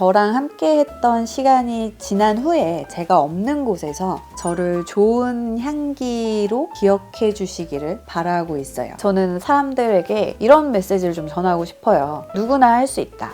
저랑 함께 했던 시간이 지난 후에 제가 없는 곳에서 저를 좋은 향기로 기억해 주시기를 바라고 있어요. 저는 사람들에게 이런 메시지를 좀 전하고 싶어요. 누구나 할 수 있다.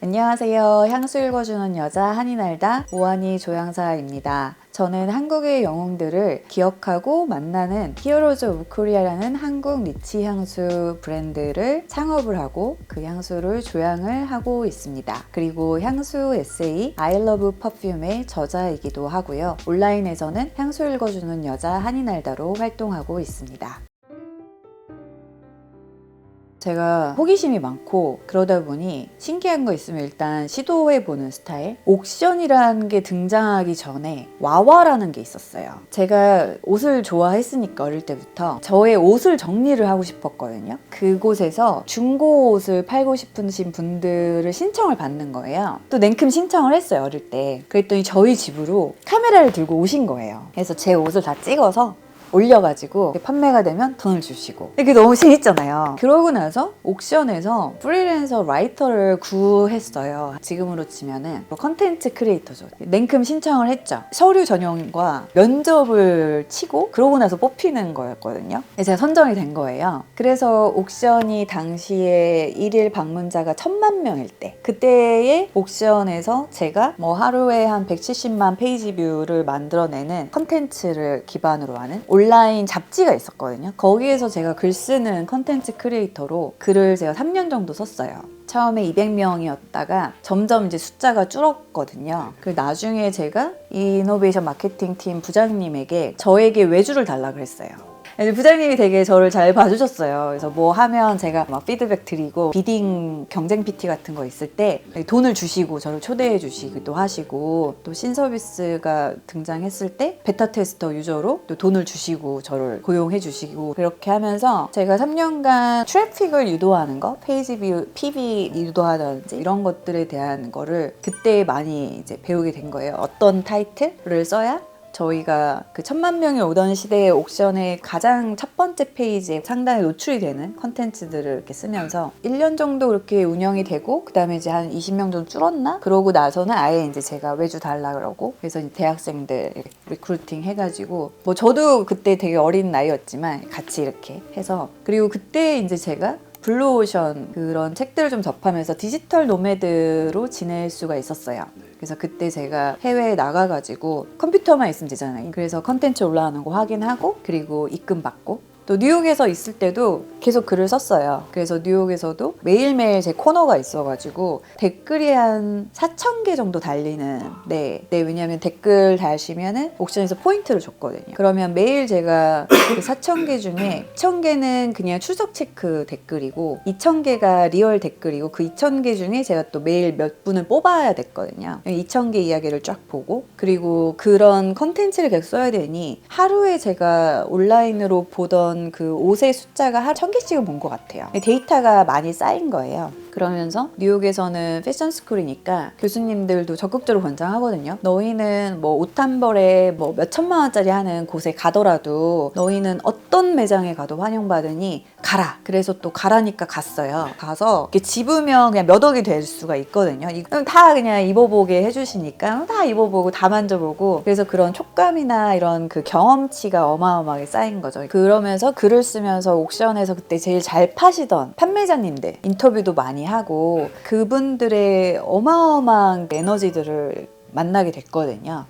안녕하세요. 향수 읽어주는 여자 한이날다 오한이 조향사입니다. 저는 한국의 영웅들을 기억하고 만나는 히어로즈 오브 코리아라는 한국 리치 향수 브랜드를 창업을 하고 그 향수를 조향을 하고 있습니다. 그리고 향수 에세이 I Love Perfume의 저자이기도 하고요. 온라인에서는 향수 읽어주는 여자 한이날다로 활동하고 있습니다. 제가 호기심이 많고 그러다 보니 신기한 거 있으면 일단 시도해 보는 스타일. 옥션이라는 게 등장하기 전에 와와라는 게 있었어요. 제가 옷을 좋아했으니까 어릴 때부터 저의 옷을 정리를 하고 싶었거든요. 그곳에서 중고 옷을 팔고 싶으신 분들을 신청을 받는 거예요. 또 냉큼 신청을 했어요 어릴 때. 그랬더니 저희 집으로 카메라를 들고 오신 거예요. 그래서 제 옷을 다 찍어서 올려가지고 판매가 되면 돈을 주시고. 이게 너무 재밌잖아요. 그러고 나서 옥션에서 프리랜서 라이터를 구했어요. 지금으로 치면은 뭐 컨텐츠 크리에이터죠. 냉큼 신청을 했죠. 서류 전형과 면접을 치고 그러고 나서 뽑히는 거였거든요. 제가 선정이 된 거예요. 그래서 옥션이 당시에 일일 방문자가 천만 명일 때 그때의 옥션에서 제가 뭐 하루에 한 170만 페이지 뷰를 만들어내는 컨텐츠를 기반으로 하는 온 라인 잡지가 있었거든요. 거기에서 제가 글 쓰는 컨텐츠 크리에이터로 글을 제가 3년 정도 썼어요. 처음에 200명이었다가 점점 이제 숫자가 줄었거든요. 그 나중에 제가 이 이노베이션 마케팅 팀 부장님에게 저에게 외주를 달라 그랬어요. 부장님이 되게 저를 잘 봐주셨어요. 그래서 뭐 하면 제가 막 피드백 드리고 비딩 경쟁 PT 같은 거 있을 때 돈을 주시고 저를 초대해 주시기도 하시고 또 신서비스가 등장했을 때 베타 테스터 유저로 또 돈을 주시고 저를 고용해 주시고 그렇게 하면서 제가 3년간 트래픽을 유도하는 거 페이지 뷰, PV 유도하다든지 이런 것들에 대한 거를 그때 많이 이제 배우게 된 거예요. 어떤 타이틀을 써야 저희가 그 천만 명이 오던 시대의 옥션의 가장 첫 번째 페이지에 상당히 노출이 되는 컨텐츠들을 이렇게 쓰면서 1년 정도 그렇게 운영이 되고 그 다음에 이제 한 20명 정도 줄었나? 그러고 나서는 아예 이제 제가 외주 달라 그러고 그래서 대학생들 리크루팅 해가지고 뭐 저도 그때 되게 어린 나이였지만 같이 이렇게 해서 그리고 그때 이제 제가 블루오션 그런 책들을 좀 접하면서 디지털 노매드로 지낼 수가 있었어요. 그래서 그때 제가 해외에 나가가지고 컴퓨터만 있으면 되잖아요. 그래서 컨텐츠 올라오는 거 확인하고 그리고 입금 받고 또 뉴욕에서 있을 때도 계속 글을 썼어요. 그래서 뉴욕에서도 매일매일 제 코너가 있어가지고 댓글이 한 4천 개 정도 달리는 네, 네 왜냐하면 댓글 달시면은 옥션에서 포인트를 줬거든요. 그러면 매일 제가 그 4천 개 중에 2천 개는 그냥 출석 체크 댓글이고 2천 개가 리얼 댓글이고 그 2천 개 중에 제가 또 매일 몇 분을 뽑아야 됐거든요. 2천 개 이야기를 쫙 보고 그리고 그런 컨텐츠를 계속 써야 되니 하루에 제가 온라인으로 보던 그 옷의 숫자가 한천 개씩은 본 것 같아요. 데이터가 많이 쌓인 거예요. 그러면서 뉴욕에서는 패션 스쿨이니까 교수님들도 적극적으로 권장하거든요. 너희는 뭐 옷 한 벌에 뭐 몇 천만 원짜리 하는 곳에 가더라도 너희는 어떤 매장에 가도 환영받으니 가라. 그래서 또 가라니까 갔어요. 가서 이렇게 집으면 그냥 몇 억이 될 수가 있거든요. 다 그냥 입어보게 해주시니까 다 입어보고 다 만져보고 그래서 그런 촉감이나 이런 그 경험치가 어마어마하게 쌓인 거죠. 그러면서 글을 쓰면서 옥션에서 그때 제일 잘 파시던 판매자님들 인터뷰도 많이 하고 그분들의 어마어마한 에너지들을 만나게 됐거든요.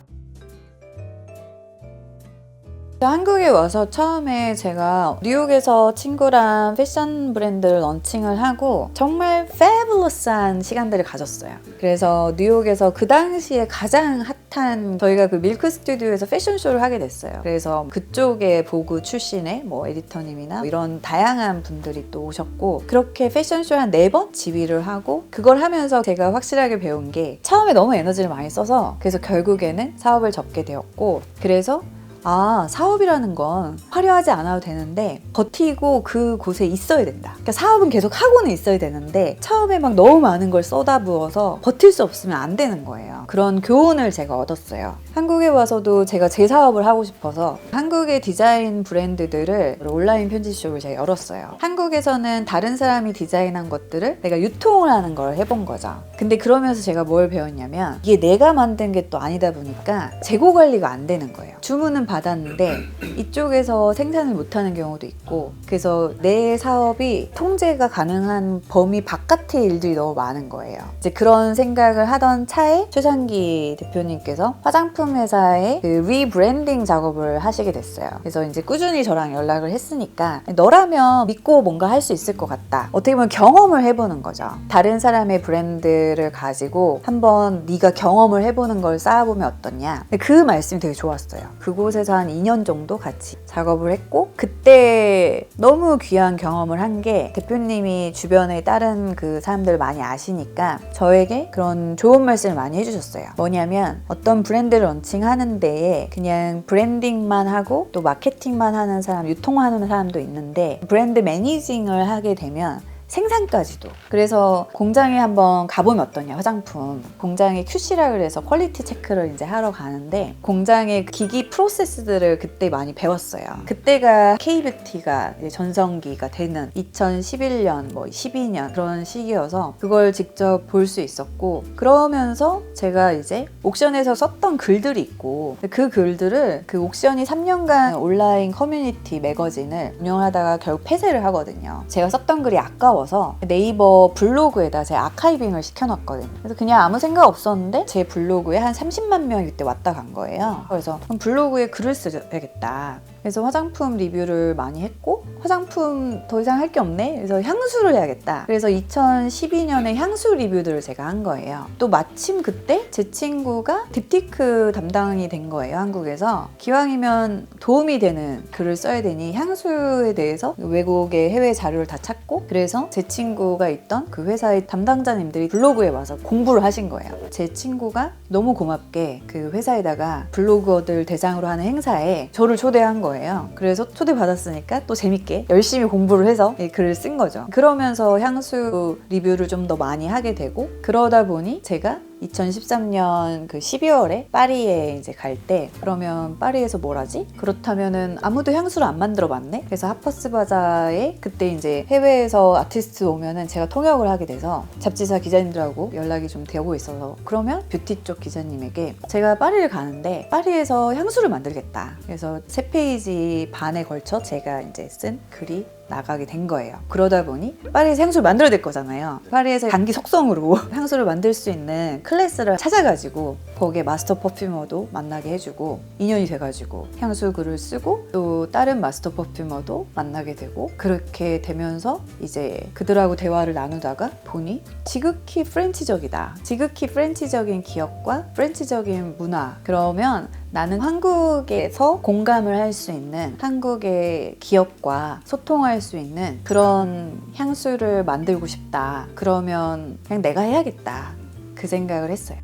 한국에 와서 처음에 제가 뉴욕에서 친구랑 패션 브랜드를 런칭을 하고 정말 패블러스한 시간들을 가졌어요. 그래서 뉴욕에서 그 당시에 가장 핫한 저희가 그 밀크 스튜디오에서 패션쇼를 하게 됐어요. 그래서 그쪽에 보그 출신의 뭐 에디터님이나 뭐 이런 다양한 분들이 또 오셨고 그렇게 패션쇼 한 네 번 지휘를 하고 그걸 하면서 제가 확실하게 배운 게 처음에 너무 에너지를 많이 써서 그래서 결국에는 사업을 접게 되었고 그래서 아, 사업이라는 건 화려하지 않아도 되는데 버티고 그 곳에 있어야 된다. 그러니까 사업은 계속 하고는 있어야 되는데 처음에 막 너무 많은 걸 쏟아부어서 버틸 수 없으면 안 되는 거예요. 그런 교훈을 제가 얻었어요. 한국에 와서도 제가 제 사업을 하고 싶어서 한국의 디자인 브랜드들을 온라인 편집숍을 제가 열었어요. 한국에서는 다른 사람이 디자인한 것들을 내가 유통을 하는 걸 해본 거죠. 근데 그러면서 제가 뭘 배웠냐면 이게 내가 만든 게 또 아니다 보니까 재고 관리가 안 되는 거예요. 주문은 받았는데 이쪽에서 생산을 못하는 경우도 있고 그래서 내 사업이 통제가 가능한 범위 바깥의 일들이 너무 많은 거예요. 이제 그런 생각을 하던 차에 최상기 대표님께서 화장품 회사의 그 리브랜딩 작업을 하시게 됐어요. 그래서 이제 꾸준히 저랑 연락을 했으니까 너라면 믿고 뭔가 할 수 있을 것 같다. 어떻게 보면 경험을 해보는 거죠. 다른 사람의 브랜드를 가지고 한번 네가 경험을 해보는 걸 쌓아보면 어떠냐. 그 말씀이 되게 좋았어요. 그곳에 서 한 2년 정도 같이 작업을 했고 그때 너무 귀한 경험을 한 게 대표님이 주변에 다른 그 사람들 많이 아시니까 저에게 그런 좋은 말씀을 많이 해주셨어요. 뭐냐면 어떤 브랜드를 런칭하는 데에 그냥 브랜딩만 하고 또 마케팅만 하는 사람, 유통하는 사람도 있는데 브랜드 매니징을 하게 되면 생산까지도. 그래서 공장에 한번 가보면 어떠냐, 화장품. 공장에 QC라 그래서 퀄리티 체크를 이제 하러 가는데 공장의 기기 프로세스들을 그때 많이 배웠어요. 그때가 K뷰티가 전성기가 되는 2011년, 뭐 12년 그런 시기여서 그걸 직접 볼 수 있었고 그러면서 제가 이제 옥션에서 썼던 글들이 있고 그 글들을 그 옥션이 3년간 온라인 커뮤니티 매거진을 운영하다가 결국 폐쇄를 하거든요. 제가 썼던 글이 아까워 서 네이버 블로그에다 제 아카이빙을 시켜놨거든요. 그래서 그냥 아무 생각 없었는데 제 블로그에 한 30만 명이 그때 왔다 간 거예요. 그래서 블로그에 글을 써야겠다. 그래서 화장품 리뷰를 많이 했고 화장품 더 이상 할 게 없네. 그래서 향수를 해야겠다. 그래서 2012년에 향수 리뷰들을 제가 한 거예요. 또 마침 그때 제 친구가 딥티크 담당이 된 거예요. 한국에서 기왕이면 도움이 되는 글을 써야 되니 향수에 대해서 외국의 해외 자료를 다 찾고 그래서 제 친구가 있던 그 회사의 담당자님들이 블로그에 와서 공부를 하신 거예요. 제 친구가 너무 고맙게 그 회사에다가 블로거들 대상으로 하는 행사에 저를 초대한 거예요. 그래서 초대받았으니까 또 재밌게 열심히 공부를 해서 이 글을 쓴 거죠. 그러면서 향수 리뷰를 좀 더 많이 하게 되고 그러다 보니 제가 2013년 그 12월에 파리에 이제 갈 때 그러면 파리에서 뭘 하지? 그렇다면은 아무도 향수를 안 만들어 봤네? 그래서 하퍼스 바자에 그때 이제 해외에서 아티스트 오면은 제가 통역을 하게 돼서 잡지사 기자님들하고 연락이 좀 되고 있어서 그러면 뷰티 쪽 기자님에게 제가 파리를 가는데 파리에서 향수를 만들겠다. 그래서 세 페이지 반에 걸쳐 제가 이제 쓴 글이 나가게 된 거예요. 그러다 보니 파리에서 향수를 만들어야 될 거잖아요. 파리에서 단기 속성으로 향수를 만들 수 있는 클래스를 찾아가지고 거기에 마스터 퍼퓸머도 만나게 해주고 인연이 돼가지고 향수 글을 쓰고 또 다른 마스터 퍼퓸머도 만나게 되고 그렇게 되면서 이제 그들하고 대화를 나누다가 보니 지극히 프렌치적이다. 지극히 프렌치적인 기업과 프렌치적인 문화 그러면 나는 한국에서 공감을 할 수 있는 한국의 기업과 소통할 수 있는 그런 향수를 만들고 싶다. 그러면 그냥 내가 해야겠다. 그 생각을 했어요.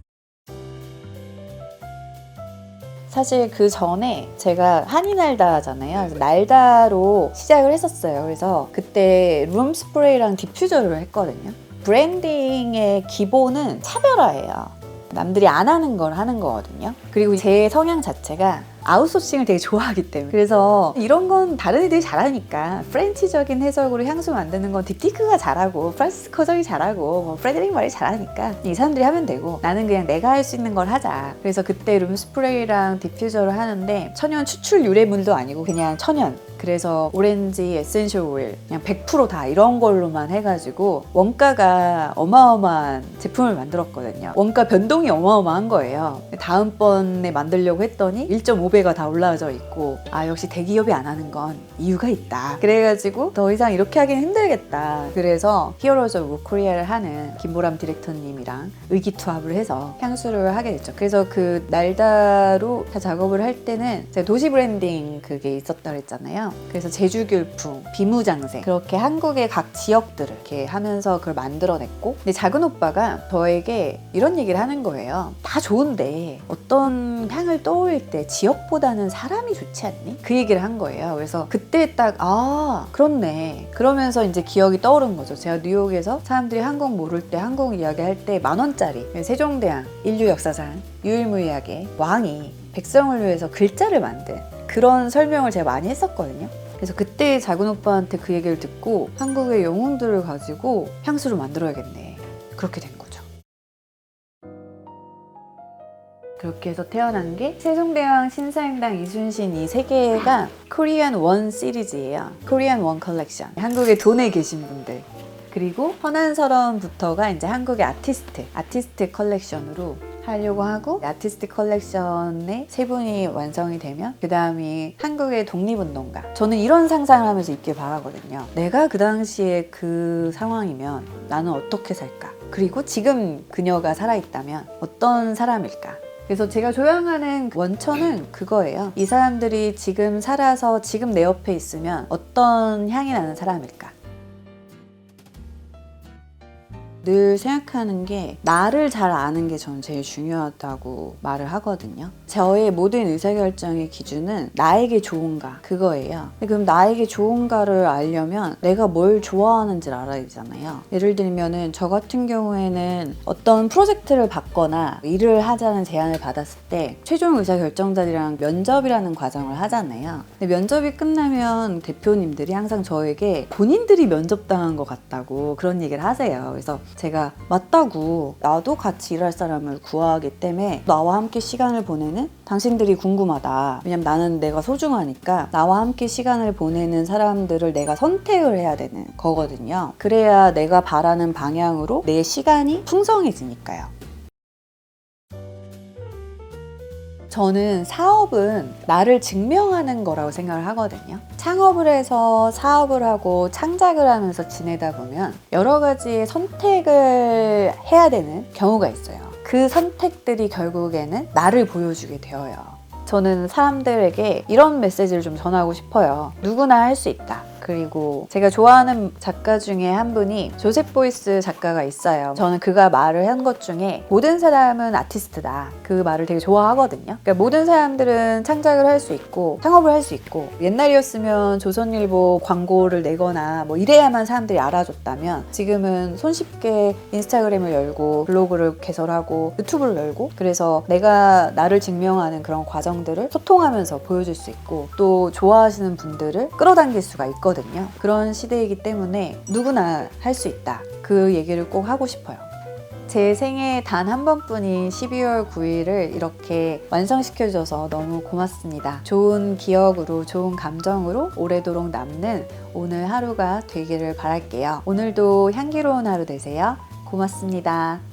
사실 그 전에 제가 한이 날다잖아요. 그래서 날다로 시작을 했었어요. 그래서 그때 룸 스프레이랑 디퓨저를 했거든요. 브랜딩의 기본은 차별화예요. 남들이 안 하는 걸 하는 거거든요. 그리고 제 성향 자체가 아웃소싱을 되게 좋아하기 때문에 그래서 이런 건 다른 애들이 잘하니까 프렌치적인 해석으로 향수 만드는 건 딥티크가 잘하고 프란시스 커정이 잘하고 뭐 프레드릭 말이 잘하니까 이 사람들이 하면 되고 나는 그냥 내가 할 수 있는 걸 하자 그래서 그때 룸스프레이랑 디퓨저를 하는데 천연 추출 유래물도 아니고 그냥 천연 그래서 오렌지 에센셜 오일 그냥 100%다 이런 걸로만 해가지고 원가가 어마어마한 제품을 만들었거든요. 원가 변동이 어마어마한 거예요. 다음번에 만들려고 했더니 1.5배 가 다 올라져 있고 아 역시 대기업이 안 하는 건 이유가 있다. 그래가지고 더 이상 이렇게 하긴 힘들겠다. 그래서 히어로즈 오브 코리아를 하는 김보람 디렉터님이랑 의기투합을 해서 향수를 하게 됐죠. 그래서 그 날다로 다 작업을 할 때는 제가 도시 브랜딩 그게 있었다 그랬잖아요. 그래서 제주귤풍, 비무장생 그렇게 한국의 각 지역들을 이렇게 하면서 그걸 만들어냈고 근데 작은 오빠가 저에게 이런 얘기를 하는 거예요. 다 좋은데 어떤 향을 떠올릴 때 지역 꽃보다는 사람이 좋지 않니? 그 얘기를 한 거예요. 그래서 그때 딱, 아, 그렇네. 그러면서 이제 기억이 떠오른 거죠. 제가 뉴욕에서 사람들이 한국 모를 때, 한국 이야기 할 때 만 원짜리 세종대왕 인류 역사상 유일무이하게 왕이 백성을 위해서 글자를 만든 그런 설명을 제가 많이 했었거든요. 그래서 그때 작은 오빠한테 그 얘기를 듣고 한국의 영웅들을 가지고 향수를 만들어야겠네. 그렇게 된 거죠. 그렇게 해서 태어난 게 세종대왕, 신사임당, 이순신 이 세 개가 코리안 원 시리즈예요. 코리안 원 컬렉션. 한국에 돈에 계신 분들. 그리고 허난서름부터가 이제 한국의 아티스트, 아티스트 컬렉션으로 하려고 하고 아티스트 컬렉션의 세 분이 완성이 되면 그 다음이 한국의 독립운동가. 저는 이런 상상을 하면서 있길 바라거든요. 내가 그 당시에 그 상황이면 나는 어떻게 살까? 그리고 지금 그녀가 살아있다면 어떤 사람일까? 그래서 제가 조향하는 원천은 그거예요. 이 사람들이 지금 살아서 지금 내 옆에 있으면 어떤 향이 나는 사람일까? 늘 생각하는 게 나를 잘 아는 게 저는 제일 중요하다고 말을 하거든요. 저의 모든 의사결정의 기준은 나에게 좋은가 그거예요. 그럼 나에게 좋은가를 알려면 내가 뭘 좋아하는지를 알아야 되잖아요. 예를 들면은 저 같은 경우에는 어떤 프로젝트를 받거나 일을 하자는 제안을 받았을 때 최종 의사결정자들이랑 면접이라는 과정을 하잖아요. 근데 면접이 끝나면 대표님들이 항상 저에게 본인들이 면접당한 것 같다고 그런 얘기를 하세요. 그래서 제가 맞다고 나도 같이 일할 사람을 구하기 때문에 나와 함께 시간을 보내는 당신들이 궁금하다. 왜냐면 나는 내가 소중하니까 나와 함께 시간을 보내는 사람들을 내가 선택을 해야 되는 거거든요. 그래야 내가 바라는 방향으로 내 시간이 풍성해지니까요. 저는 사업은 나를 증명하는 거라고 생각을 하거든요. 창업을 해서 사업을 하고 창작을 하면서 지내다 보면 여러 가지의 선택을 해야 되는 경우가 있어요. 그 선택들이 결국에는 나를 보여주게 되어요. 저는 사람들에게 이런 메시지를 좀 전하고 싶어요. 누구나 할 수 있다. 그리고 제가 좋아하는 작가 중에 한 분이 조셉 보이스 작가가 있어요. 저는 그가 말을 한 것 중에 모든 사람은 아티스트다. 그 말을 되게 좋아하거든요. 그러니까 모든 사람들은 창작을 할 수 있고 창업을 할 수 있고 옛날이었으면 조선일보 광고를 내거나 뭐 이래야만 사람들이 알아줬다면 지금은 손쉽게 인스타그램을 열고 블로그를 개설하고 유튜브를 열고 그래서 내가 나를 증명하는 그런 과정들을 소통하면서 보여줄 수 있고 또 좋아하시는 분들을 끌어당길 수가 있거든요. 그런 시대이기 때문에 누구나 할 수 있다. 그 얘기를 꼭 하고 싶어요. 제 생애 단 한 번뿐인 12월 9일을 이렇게 완성시켜줘서 너무 고맙습니다. 좋은 기억으로, 좋은 감정으로 오래도록 남는 오늘 하루가 되기를 바랄게요. 오늘도 향기로운 하루 되세요. 고맙습니다.